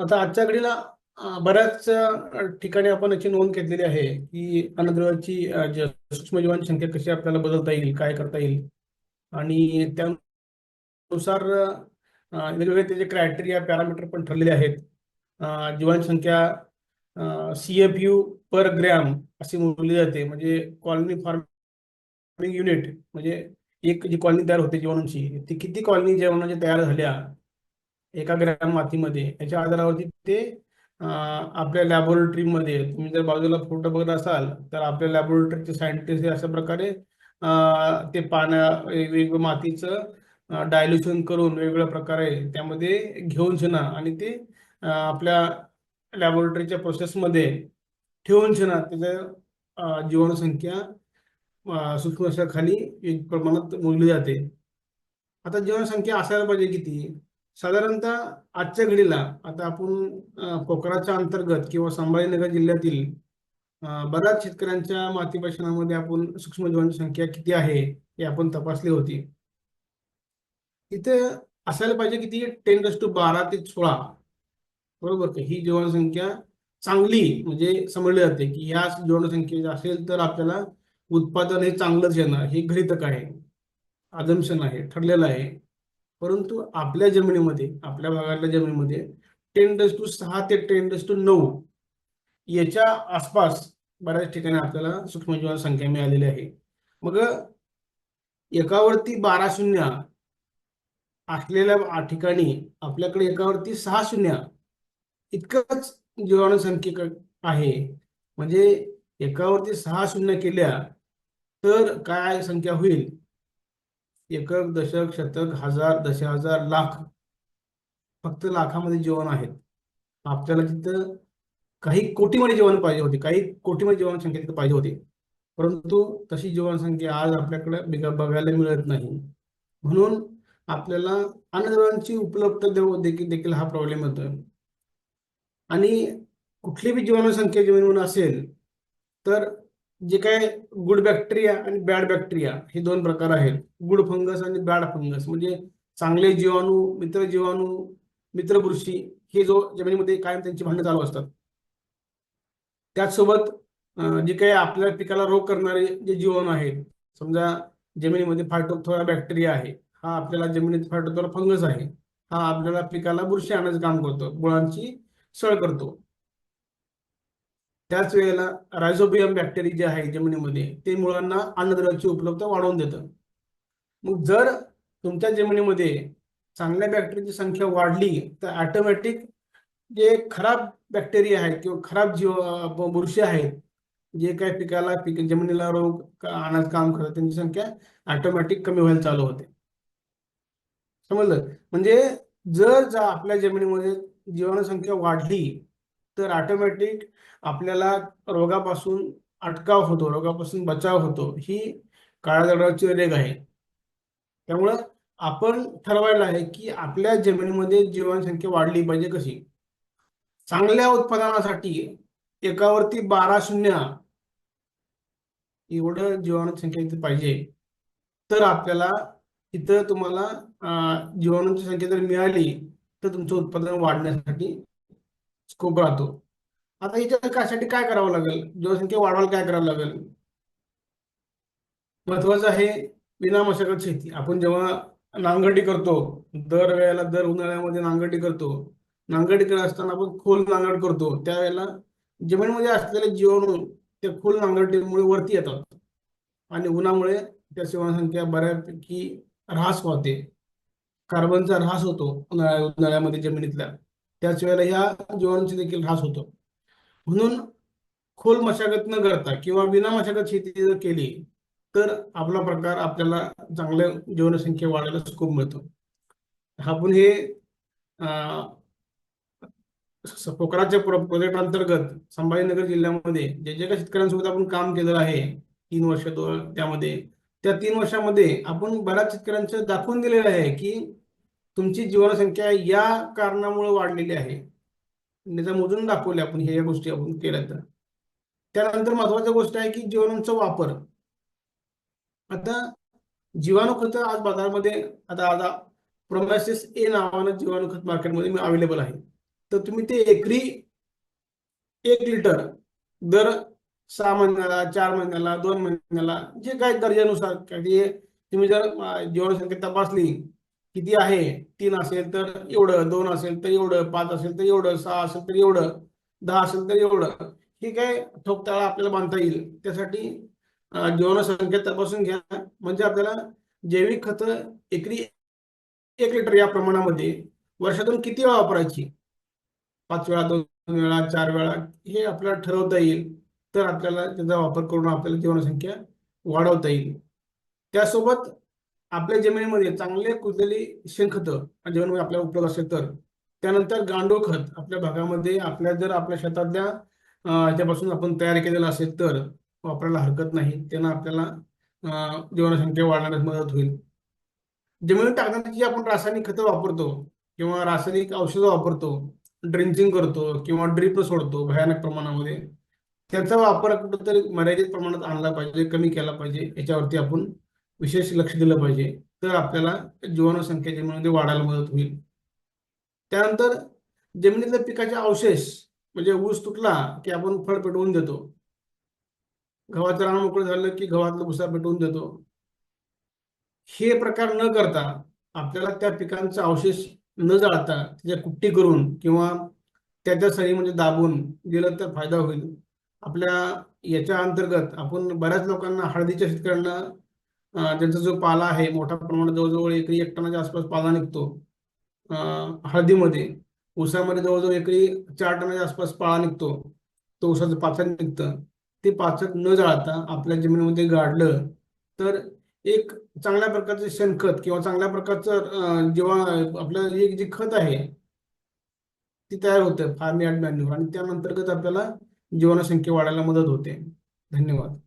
आता आजच्या घडीला बऱ्याच ठिकाणी आपण याची नोंद घेतलेली आहे की अन्नद्रव्याची सूक्ष्मजीवांची संख्या कशी आपल्याला बदलता येईल काय करता येईल? आणि त्यानुसार वेगवेगळे त्याचे क्रायटेरिया पॅरामीटर पण ठरलेले आहेत. अं, जीवांची संख्या C F U per gram अशी मोजली जाते. म्हणजे कॉलनी फार्मिंग युनिट म्हणजे एक जी कॉलनी तयार होते जीवाणूंची ती किती कॉलनी जीवाणूंच्या तयार झाल्या एका ग्रॅम मातीमध्ये. याच्या आधारावरती ते आपल्या लॅबोरेटरीमध्ये तुम्ही जर बाजूला फोटो बघत असाल तर आपल्या लॅबोरेटरीचे सायंटिस्ट अशा प्रकारे ते पाण्या वेगवेगळ्या मातीचं डायल्युशन करून वेगवेगळ्या प्रकारे त्यामध्ये घेऊन शिना आणि ते आपल्या लॅबोरेटरीच्या प्रोसेसमध्ये ठेवून छना त्याच्या जीवनसंख्या सूक्ष्म खाली एक प्रमाणात मोजली जाते. आता जीवनसंख्या असायला पाहिजे किती? साधारणतः आजच्या घडीला आता आपण कोकणाच्या पोखराच्या अंतर्गत किंवा संभाजीनगर जिल्ह्यातील बऱ्याच शेतकऱ्यांच्या माती आपण सूक्ष्मजीवांची संख्या किती आहे हे आपण तपासली होती. इथे असायला पाहिजे किती? टेन टू बारा ते सोळा. बरोबर का? ही जीवनसंख्या चांगली म्हणजे समजली जाते की ह्या जीवनसंख्या असेल तर आपल्याला उत्पादन हे चांगलंच येणार. हे गृहीतक आहे. अजम्पशन आहे ठरलेलं आहे. परंतु आपल्या जमिनीमध्ये आपल्या भागातल्या जमिनीमध्ये टेन डस टू सहा ते टेन डस टू नऊ याच्या आसपास बऱ्याच ठिकाणी आपल्याला सूक्ष्मजीवांची संख्या मिळालेली आहे. मग एकावरती बारा शून्य असलेल्या ठिकाणी आपल्याकडे एकावरती सहा शून्य इतकंच जीवाणसंख्या आहे. म्हणजे एकावरती सहा शून्य केल्या तर काय संख्या होईल? एकक दशक शतक हजार दश हजार लाख फक्त लाखामध्ये जेवण आहेत. आपल्याला तिथं काही कोटीमध्ये जेवण पाहिजे होते काही कोटीमध्ये जीवनसंख्या तिथं पाहिजे होती. परंतु तशी जीवनसंख्या आज आपल्याकडे बघायला मिळत नाही. म्हणून आपल्याला अन्नद्रव्यांची उपलब्धता देखील देखील हा प्रॉब्लेम होतो आणि कुठली बी जीवनसंख्या जीवन असेल तर जे काय गुड बॅक्टेरिया आणि बॅड बॅक्टेरिया हे दोन प्रकार आहेत. गुड फंगस आणि बॅड फंगस म्हणजे चांगले जीवाणू मित्र जीवाणू मित्र बुरशी हे जो जमिनीमध्ये कायम त्यांची भांडणं चालू असतात. त्याचसोबत जे काही आपल्या पिकाला रोग करणारे जे जीवाणू आहेत समजा जमिनीमध्ये फायटोथोरा बॅक्टेरिया आहे हा आपल्याला जमिनीत फायटोथोरा फंगस आहे हा आपल्याला पिकाला बुरशी आणायचं काम करतो गुळांची सळ करतो. त्याच वेळेला रायझोबियम बॅक्टेरिया जे आहे जमिनीमध्ये ते मुळांना अन्नद्रव्याची उपलब्धता वाढवून देतं. मग जर तुमच्या जमिनीमध्ये चांगल्या बॅक्टेरियाची संख्या वाढली तर ऑटोमॅटिक जे खराब बॅक्टेरिया आहेत किंवा खराब जीव बुरशी आहेत जे काही पिकाला पिक जमिनीला रोग आणत काम करतात त्यांची संख्या ऑटोमॅटिक कमी व्हायला चालू होते. समजलं? म्हणजे जर आपल्या जमिनीमध्ये जीवाणू संख्या वाढली तर ऑटोमॅटिक आपल्याला रोगापासून अटकाव होतो रोगापासून बचाव होतो ही काळ्या दगडाची रेग आहे. त्यामुळं आपण ठरवायला आहे की आपल्या जमिनीमध्ये जीवनसंख्या वाढली पाहिजे कशी? चांगल्या उत्पादनासाठी एकावरती बारा शून्य एवढं जीवाणूसंख्या इथे पाहिजे. तर आपल्याला इथं तुम्हाला जीवाणूंची संख्या जर मिळाली तर तुमचं उत्पादन वाढण्यासाठी स्कोप राहतो. आता याच्या काय करावं लागेल? जनसंख्या वाढवायला काय करावं लागेल? महत्वाचं आहे विना मशागत शेती. आपण जेव्हा नांगरटी करतो दर वेळेला दर उन्हाळ्यामध्ये नांगरटी करतो नांगरटी करत असताना आपण खोल नांगरट करतो. त्यावेळेला जमिनीमध्ये असलेले जीवाणू त्या खोल नांगरटीमुळे वरती येतात. आणि उन्हामुळे त्या जीवनसंख्या बऱ्यापैकी ऱ्हास होते. कार्बनचा ऱ्हास होतो उन्हाळ्या उन्हाळ्यामध्ये जमिनीतल्या. त्याच वेळेला ह्या जीवाणूंची देखील ऱ्हास होतो. म्हणून खोल मशागत न करता किंवा विना मशागत शेती जर केली तर आपला प्रकार आपल्याला चांगल्या जीवनसंख्या वाढायला स्कोप मिळतो. आपण हे पोकराच्या प्रोजेक्ट अंतर्गत संभाजीनगर जिल्ह्यामध्ये जे जे काही शेतकऱ्यांसोबत आपण काम केलेलं आहे तीन वर्ष दोन त्यामध्ये त्या तीन वर्षामध्ये आपण बऱ्याच शेतकऱ्यांचं दाखवून दिलेलं आहे की तुमची जीवनसंख्या या कारणामुळे वाढलेली आहे. त्याचा मोजून दाखवले आपण ह्या या गोष्टी आपण केल्या तर. त्यानंतर महत्वाची गोष्ट आहे की जीवाणूंचा वापर. आता जीवाणू खत आज बाजारामध्ये आता आता प्रोमॅसिस ए नावानं जीवाणू खत मार्केटमध्ये अवेलेबल आहे. तर तुम्ही ते एकरी एक लिटर दर सहा महिन्याला चार महिन्याला दोन महिन्याला जे काय दर्जानुसार तुम्ही जर जीवाणूसंख्या तपासली किती आहे? तीन असेल तर एवढं दोन असेल तर एवढं पाच असेल तर एवढं सहा असेल तर एवढं दहा असेल तर एवढं. हे काय ठोकताळा आपल्याला बांधता येईल. त्यासाठी जीवनसंख्या तपासून घ्या. म्हणजे आपल्याला जैविक खत एकरी एक लिटर या प्रमाणामध्ये वर्षातून किती वेळा वापरायची? पाच वेळा दोन वेळा चार वेळा हे आपल्याला ठरवता येईल. तर आपल्याला त्याचा वापर करून आपल्याला जीवनसंख्या वाढवता येईल. त्यासोबत आपल्या जमिनीमध्ये चांगले कुजलेली शेणखत म्हणजे जमिनीमध्ये आपल्याला उपलब्ध असेल तर. त्यानंतर गांडूळ खत आपल्या भागामध्ये आपल्या जर आपल्या शेतातल्या अं, ह्याच्यापासून आपण तयार केलेलं असेल तर वापरायला हरकत नाही. त्यांना आपल्याला जीवनसंख्या वाढण्यास मदत होईल. जमिनीत टाकण्याची जी आपण रासायनिक खतं वापरतो किंवा रासायनिक औषधं वापरतो ड्रिंचिंग करतो किंवा ड्रिप सोडतो भयानक प्रमाणामध्ये त्याचा वापर कुठंतरी मर्यादित प्रमाणात आणला पाहिजे कमी केला पाहिजे याच्यावरती आपण विशेष लक्ष दिलं पाहिजे. तर आपल्याला जीवनसंख्या जमिनीमध्ये वाढायला मदत होईल. त्यानंतर जमिनीतल्या पिकाचे अवशेष म्हणजे ऊस तुटला की आपण फळ पेटवून देतो. गव्हाचं रान मोकळं झालं की गव्हातलं भुसा पेटवून देतो. हे प्रकार न करता आपल्याला त्या पिकांचा अवशेष न जाळता त्याच्या कुट्टी करून किंवा त्याच्या सरी म्हणजे दाबून दिलं तर फायदा होईल. आपल्या याच्या अंतर्गत आपण बऱ्याच लोकांना हळदीच्या शेतकऱ्यांना त्यांचा जो पाला आहे मोठ्या प्रमाणात जवळजवळ एकरी एक टनाच्या आसपास पाला निघतो. हळदीमध्ये ऊसामध्ये जवळजवळ एकरी चार टनाच्या आसपास पाळा निघतो. तो ऊसाचं पाचक निघतं. ते पाचक न जाळता आपल्या जमिनीमध्ये गाडलं तर एक चांगल्या प्रकारचं शेणखत किंवा चांगल्या प्रकारचं जेव्हा आपलं एक जे खत आहे ती तयार होतं फार्म यार्ड मॅन्युअर आणि त्यानंतर्गत आपल्याला जीवनसंख्या वाढायला मदत होते. धन्यवाद.